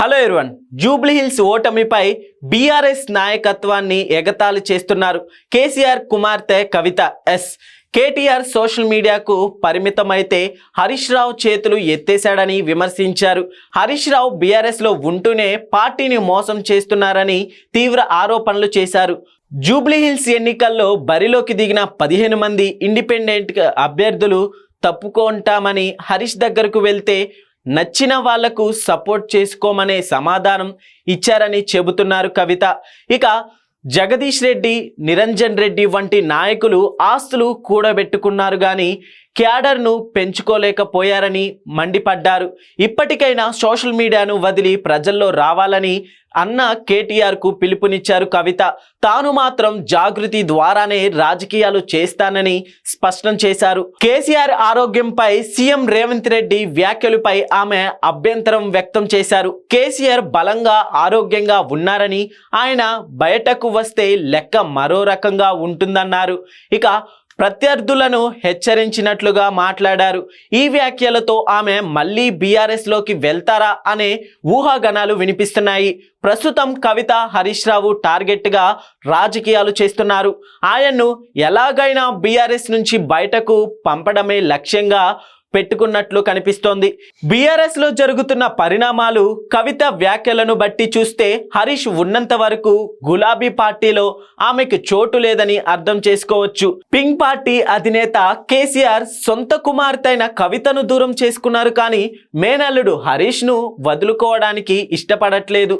Hello ఎరువన్ జూబ్లీహిల్స్ ఓటమిపై BRS నాయకత్వాన్ని ఎగతాళి చేస్తున్నారు కేసీఆర్ కుమార్తె కవిత ఎస్. కేటీఆర్ సోషల్ మీడియాకు పరిమితమైతే హరీష్ రావు చేతులు ఎత్తేశాడని విమర్శించారు. హరీష్ రావు బీఆర్ఎస్లో ఉంటూనే పార్టీని మోసం చేస్తున్నారని తీవ్ర ఆరోపణలు చేశారు. జూబ్లీహిల్స్ ఎన్నికల్లో బరిలోకి దిగిన పదిహేను మంది ఇండిపెండెంట్ అభ్యర్థులు తప్పుకుంటామని హరీష్ దగ్గరకు వెళ్తే నచ్చిన వాళ్ళకు సపోర్ట్ చేసుకోమనే సమాధానం ఇచ్చారని చెబుతున్నారు కవిత. ఇక జగదీష్ రెడ్డి నిరంజన్ రెడ్డి వంటి నాయకులు ఆస్తులు కూడబెట్టుకున్నారు కానీ క్యాడర్ను పెంచుకోలేకపోయారని మండిపడ్డారు. ఇప్పటికైనా సోషల్ మీడియాను వదిలి ప్రజల్లో రావాలని అన్న కేటీఆర్కు పిలుపునిచ్చారు కవిత. తాను మాత్రం జాగృతి ద్వారానే రాజకీయాలు చేస్తానని స్పష్టం చేశారు. కేసీఆర్ ఆరోగ్యంపై సీఎం రేవంత్ రెడ్డి వ్యాఖ్యలపై ఆమె అభ్యంతరం వ్యక్తం చేశారు. కేసీఆర్ బలంగా ఆరోగ్యంగా ఉన్నారని ఆయన బయటకు వస్తే లెక్క మరో రకంగా ఉంటుందన్నారు. ఇక ప్రత్యర్థులను హెచ్చరించినట్లుగా మాట్లాడారు. ఈ వ్యాఖ్యలతో ఆమె మళ్ళీ బీఆర్ఎస్లోకి వెళ్తారా అనే ఊహాగణాలు వినిపిస్తున్నాయి. ప్రస్తుతం కవిత హరీష్ రావు టార్గెట్గా రాజకీయాలు చేస్తున్నారు. ఆయన్ను ఎలాగైనా బీఆర్ఎస్ నుంచి బయటకు పంపడమే లక్ష్యంగా పెట్టుకున్నట్లు కనిపిస్తోంది. బీఆర్ఎస్లో జరుగుతున్న పరిణామాలు కవిత వ్యాఖ్యలను బట్టి చూస్తే హరీష్ ఉన్నంత వరకు గులాబీ పార్టీలో ఆమెకు చోటు లేదని అర్థం చేసుకోవచ్చు. పింక్ పార్టీ అధినేత కేసీఆర్ సొంత కుమార్తె అయిన కవితను దూరం చేసుకున్నారు కానీ మేనల్లుడు హరీష్ను వదులుకోవడానికి ఇష్టపడట్లేదు.